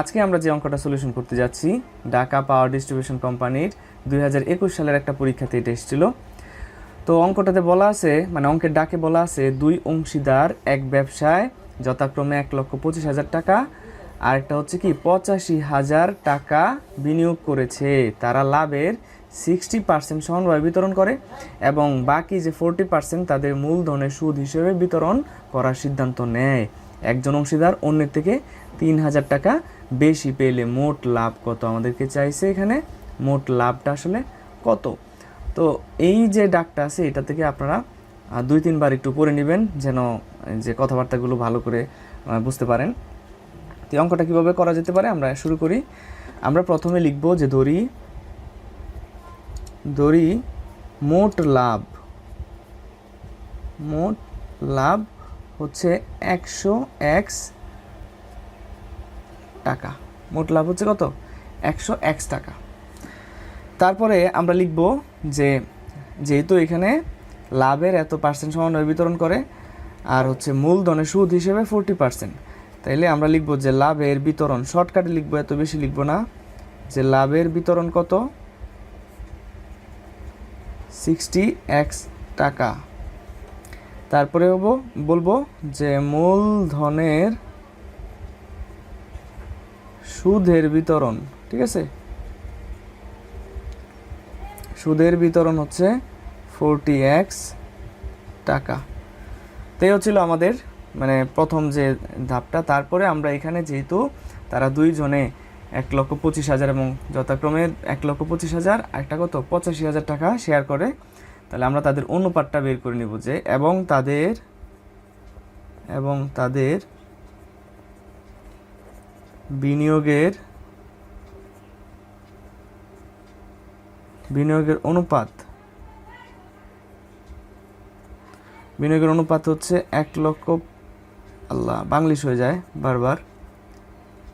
আজকে আমরা যে অঙ্কটা সলিউশন করতে যাচ্ছি, ঢাকা পাওয়ার ডিস্ট্রিবিউশন কোম্পানির দুই হাজার একুশ সালের একটা পরীক্ষাতে এটা এসেছিল। তো অঙ্কটাতে বলা আছে মানে অঙ্কের ডাকে বলা আছে, দুই অংশীদার, এক ব্যবসায়, যথাক্রমে এক লক্ষ পঁচিশ হাজার টাকা। আর একটা হচ্ছে কি, পঁচাশি হাজার টাকা বিনিয়োগ করেছে। তারা লাভের সিক্সটি পার্সেন্ট সমানভাবে বিতরণ করে এবং বাকি যে ফোরটি পার্সেন্ট তাদের মূলধনের সুদ হিসেবে বিতরণ করার সিদ্ধান্ত নেয়। একজন অংশীদার অন্যের থেকে তিন হাজার টাকা বেশি পেলে মোট লাভ কত আমাদেরকে চাইছে এখানে? মোট লাভটা আসলে কত? তো এই যে ডাকটা আছে, এটা থেকে আপনারা দুই তিনবার একটু পড়ে নেবেন যেন যে কথাবার্তাগুলো ভালো করে বুঝতে পারেন। তো অঙ্কটা কীভাবে করা যেতে পারে আমরা শুরু করি। আমরা প্রথমে লিখব যে ধরি ধরি মোট লাভ মোট লাভ হচ্ছে একশো এক্স টাকা। মোট লাভ হচ্ছে কত? একশো এক্স টাকা। তারপরে আমরা লিখব যে, যেহেতু এখানে লাভের এত পার্সেন্ট সমানভাবে বিতরণ করে, আর হচ্ছে মূলধনের সুদ হিসেবে ফোরটি পার্সেন্ট তাইলে আমরা লিখব যে লাভের বিতরণ শর্টকাটে লিখব, এত বেশি লিখব না, যে লাভের বিতরণ কত? সিক্সটি এক্স টাকা। তারপরে হব, বলব যে মূলধনের সুদের বিতরণ, ঠিক আছে? সুদের বিতরণ হচ্ছে ফোরটি এক্স টাকা। তাই হচ্ছিল আমাদের মানে প্রথম যে ধাপটা। তারপরে আমরা এখানে যেহেতু তারা দুইজনে এক লক্ষ পঁচিশ হাজার এবং যথাক্রমে এক লক্ষ পঁচিশ হাজার একটা কত? পঁচাশি হাজার টাকা শেয়ার করে। তাহলে আমরা তাদের অনুপাতটা বের করে নিব যে, এবং তাদের এবং তাদের বিনিয়োগের বিনিয়োগের অনুপাত। বিনিয়োগের অনুপাত হচ্ছে এক লক্ষ, আল্লাহ, বাংলিশ হয়ে যায় বারবার।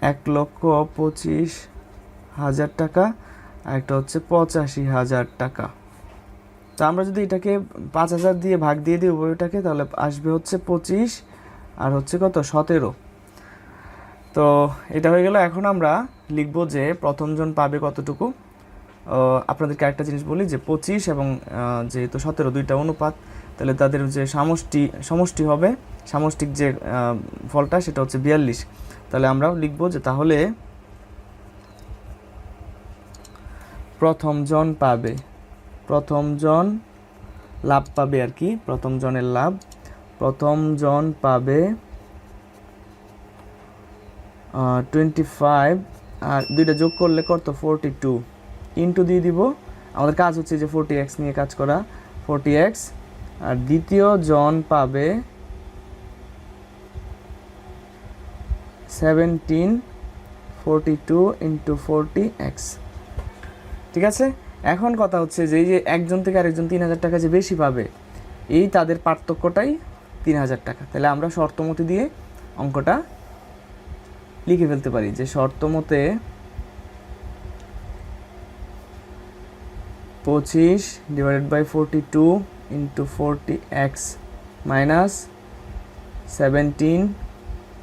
এক লক্ষ পঁচিশ হাজার টাকা আর একটা হচ্ছে পঁচাশি হাজার টাকা। তো আমরা যদি এটাকে পাঁচ হাজার দিয়ে ভাগ দিয়ে দিই উভয়টাকে তাহলে আসবে হচ্ছে পঁচিশ আর হচ্ছে কত? সতেরো। তো এটা হয়ে গেল। এখন আমরা লিখব যে প্রথমজন পাবে কতটুকু। আপনাদেরকে একটা জিনিস বলি যে পঁচিশ এবং যেহেতু সতেরো, দুইটা অনুপাত, তাহলে তাদের যে সমষ্টি সমষ্টি হবে, সামষ্টিক যে ফলটা সেটা হচ্ছে বিয়াল্লিশ। তাহলে আমরা লিখব যে তাহলে প্রথমজন পাবে প্রথমজন লাভ পাবে আর কি, প্রথম জনের লাভ প্রথমজন পাবে টোয়েন্টি ফাইভ আর দুইটা যোগ করলে কত? ফোরটি টু ইন্টু দিয়ে দিব। আমাদের কাজ হচ্ছে যে ফোরটি এক্স নিয়ে কাজ করা। ফোরটি এক্স আর দ্বিতীয় জন পাবে seventeen forty two into forty x ঠিক আছে? এখন কথা হচ্ছে যে এই যে একজন থেকে আরেকজন তিন হাজার টাকা যে বেশি পাবে, এই তাদের পার্থক্যটাই তিন হাজার টাকা। তাহলে আমরা শর্তমতি দিয়ে অঙ্কটা লিখে ফেলতে পারি যে শর্ত মতে পঁচিশ divided by forty two into forty x minus seventeen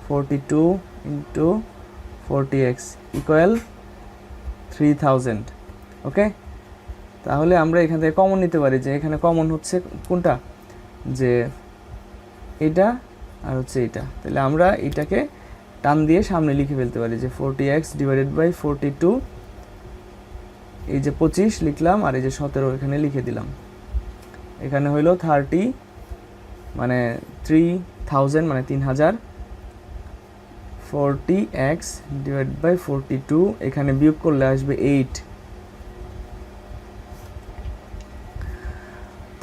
forty two into forty x equal three thousand okay তাহলে আমরা এখান থেকে কমন নিতে পারি যে এখানে কমন হচ্ছে কোনটা? যে এটা আর হচ্ছে এটা। তাহলে আমরা এটাকে টান দিয়ে সামনে লিখে ফেলতে পারি যে forty x divided by forty two এই যে পঁচিশ লিখলাম আর এই যে সতেরো এখানে লিখে দিলাম। এখানে হইল থার্টি মানে থ্রি থাউজেন্ড মানে তিন হাজার। Forty x divide by forty two এখানে বিয়োগ করলে আসবে এইট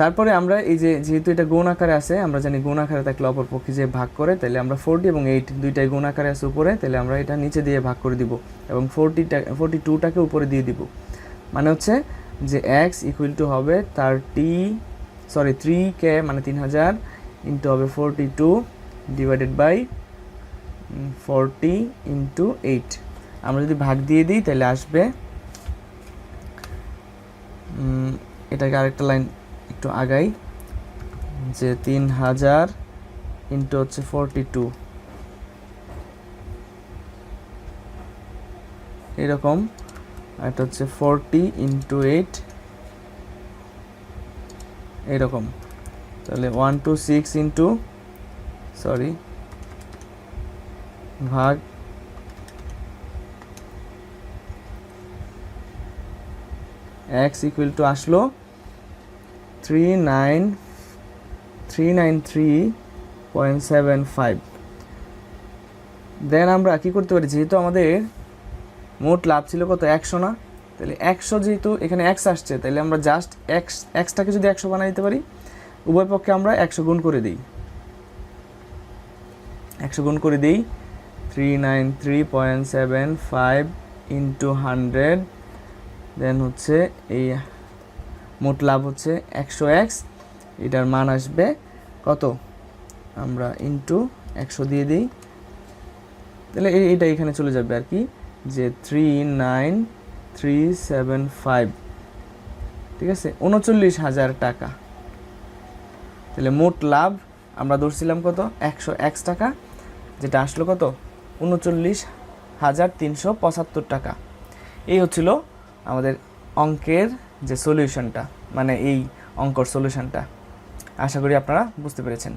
তারপরে আমরা এই যে, যেহেতু এটা গুণ আকারে আছে, আমরা জানি গুণ আকারে থাকলে অপর পক্ষে যে ভাগ করে, তাহলে আমরা ফোরটি এবং এইট দুইটাই গুণ আকারে আছে উপরে, তাহলে আমরা এটা নিচে দিয়ে ভাগ করে দিব এবং ফোরটিটা ফোরটি টুটাকে উপরে দিয়ে দিব। মানে হচ্ছে যে এক্স ইকুয়াল টু হবে থার্টি সরি থ্রি কে মানে তিন হাজার ইন্টু হবে forty two divided by forty into eight আমরা যদি ভাগ দিয়ে দিই, তাহলে আসবে এটাকে আরেকটা লাইন একটু আগাই, যে তিন হাজার ইন্টু হচ্ছে ফোরটি টু এরকম এটা হচ্ছে ফোরটি ইন্টু এইট এরকম। তাহলে one two six into sorry ভাগ এক্স ইকুয়াল টু আসলো three nine three nine three point seven five then আমরা কি করতে পারি? যেহেতু আমাদের মোট লাভ ছিল কত? একশো না? তাহলে একশো যেহেতু এখানে এক্স আসছে, তাহলে আমরা জাস্ট এক্স এক্সটাকে যদি একশো বানাই দিতে পারি, উভয় পক্ষে আমরা একশো গুণ করে দিই। একশো গুণ করে দিই three nine three point seven five into hundred then হচ্ছে এই মোট লাভ হচ্ছে একশো এক্স। এটার মান আসবে কত? আমরা ইন্টু একশো দিয়ে দিই। তাহলে এইটা এখানে চলে যাবে আর কি, যে three nine three seven five ঠিক আছে? উনচল্লিশ হাজার টাকা। তাহলে মোট লাভ আমরা ধরছিলাম কত? একশো এক্স টাকা। যেটা আসলো কত? উনচল্লিশ হাজার তিনশো পঁচাত্তর টাকা। এই হচ্ছিল আমাদের অঙ্কের যে সলিউশনটা মানে এই অঙ্কর সলিউশনটা আশা করি আপনারা বুঝতে পেরেছেন।